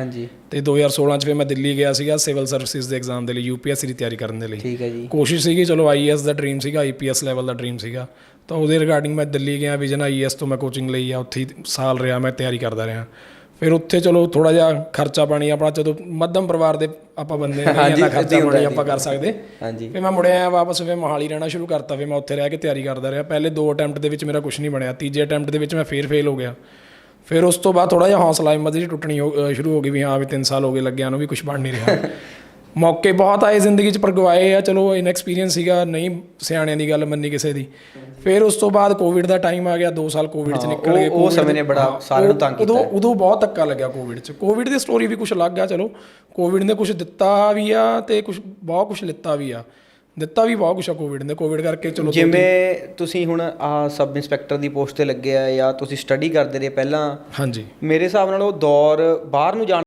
ਹਾਂਜੀ। ਤੇ 2016 ਚ ਫਿਰ ਮੈਂ ਦਿੱਲੀ ਗਿਆ ਸੀਗਾ ਸਿਵਲ ਸਰਵਿਸਿਜ਼ ਦੇ ਐਗਜ਼ਾਮ ਦੇ ਲਈ ਯੂਪੀਐਸਸੀ ਦੀ ਤਿਆਰੀ ਕਰਨ ਦੇ ਲਈ। ਠੀਕ ਹੈ ਜੀ। ਕੋਸ਼ਿਸ਼ ਸੀਗੀ ਚਲੋ ਆਈਐਸ ਦਾ ਡ੍ਰੀਮ ਸੀਗਾ ਆਈਪੀਐਸ ਲੈਵਲ ਦਾ ਡ੍ਰੀਮ ਸੀਗਾ। ਤਾਂ ਉਹਦੇ ਰਿਗਾਰਡਿੰਗ ਮੈਂ ਦਿੱਲੀ ਗਿਆ ਵਿਜਨ ਆਈਐਸ ਤੋਂ ਮੈਂ ਕੋਚਿੰਗ ਲਈ ਆ ਉੱਥੇ ਸਾਲ ਰਿਹਾ ਮੈਂ ਤਿਆਰੀ ਕਰਦਾ ਰਿਹਾ। ਫਿਰ ਉੱਥੇ ਚਲੋ ਥੋੜਾ ਜਿਹਾ ਖਰਚਾ ਪਾਣੀ ਆਪਣਾ ਜਦੋਂ ਮੱਧਮ ਪਰਿਵਾਰ ਦੇ ਆਪਾਂ ਬੰਦੇ ਨਹੀਂ ਇੰਨਾ ਖਰਚਾ ਪਾਣੀ। ਆਪਾਂ ਕਰ ਸਕਦੇ। ਹਾਂਜੀ। ਫਿਰ ਮੈਂ ਮੁੜਿਆ ਵਾਪਸ ਫਿਰ ਮੋਹਾਲੀ ਰਹਿਣਾ ਸ਼ੁਰੂ ਕਰਤਾ ਫਿਰ ਮੈਂ ਉੱਥੇ ਰਹਿ ਕੇ ਤਿਆਰੀ ਕਰਦਾ ਰਿਹਾ। ਪਹਿਲੇ ਦੋ ਅਟੈਂਪਟ ਦੇ ਵਿੱਚ ਮੇਰਾ ਕੁਝ ਨਹੀਂ ਬਣਿਆ ਤੀਜੇ ਅਟੈਂਪਟ ਦੇ ਵਿੱਚ ਮੈਂ ਫੇਰ ਫੇਲ ਹੋ ਗਿਆ। ਫਿਰ ਉਸ ਤੋਂ ਬਾਅਦ ਥੋੜਾ ਜਿਹਾ ਹੌਸਲਾ ਹਿੰਮਤ ਜੀ ਟੁੱਟਣੀ ਸ਼ੁਰੂ ਹੋ ਗਈ ਵੀ ਹਾਂ ਵੀ 3 ਸਾਲ ਹੋ ਗਏ ਲੱਗਿਆ ਨੂੰ ਵੀ ਕੁਝ ਬਣ ਨਹੀਂ ਰਿਹਾ। ਮੌਕੇ ਬਹੁਤ ਆਏ ਜ਼ਿੰਦਗੀ 'ਚ ਪਰ ਗਵਾਏ ਆ ਚਲੋ ਇਨਐਕਸਪੀਰੀਅੰਸ ਸੀਗਾ ਨਹੀਂ ਸਿਆਣਿਆਂ ਦੀ ਗੱਲ ਮੰਨੀ ਕਿਸੇ ਦੀ। ਫਿਰ ਉਸ ਤੋਂ ਬਾਅਦ ਕੋਵਿਡ ਦਾ ਟਾਈਮ ਆ ਗਿਆ 2 ਸਾਲ ਕੋਵਿਡ 'ਚ ਨਿਕਲ ਗਏ ਉਹ ਸਮੇਂ ਨੇ ਬੜਾ ਸਾਰਿਆਂ ਨੂੰ ਤੰਗ ਕੀਤਾ। ਉਦੋਂ ਉਦੋਂ ਬਹੁਤ ਧੱਕਾ ਲੱਗਿਆ ਕੋਵਿਡ 'ਚ। ਕੋਵਿਡ ਦੀ ਸਟੋਰੀ ਵੀ ਕੁਝ ਅਲੱਗ ਆ ਚਲੋ। ਕੋਵਿਡ ਨੇ ਕੁਝ ਦਿੱਤਾ ਵੀ ਆ ਤੇ ਕੁਝ ਬਹੁਤ ਕੁਝ ਲਿੱਤਾ ਵੀ ਆ। ਦਿੱਤਾ ਵੀ ਬਹੁਤ ਆ ਕੋਵਿਡ ਨੇ। ਕੋਵਿਡ ਕਰਕੇ ਚਲੋ ਜਿਵੇਂ ਤੁਸੀਂ ਹੁਣ ਆ ਸਬ ਇੰਸਪੈਕਟਰ ਦੀ ਪੋਸਟ ਤੇ ਲੱਗੇ ਆ ਜਾਂ ਤੁਸੀਂ ਸਟੱਡੀ ਕਰਦੇ ਰਹੇ ਪਹਿਲਾਂ ਹਾਂਜੀ। ਮੇਰੇ ਹਿਸਾਬ ਨਾਲ ਉਹ ਦੌਰ ਬਾਹਰ ਨੂੰ ਜਾਣ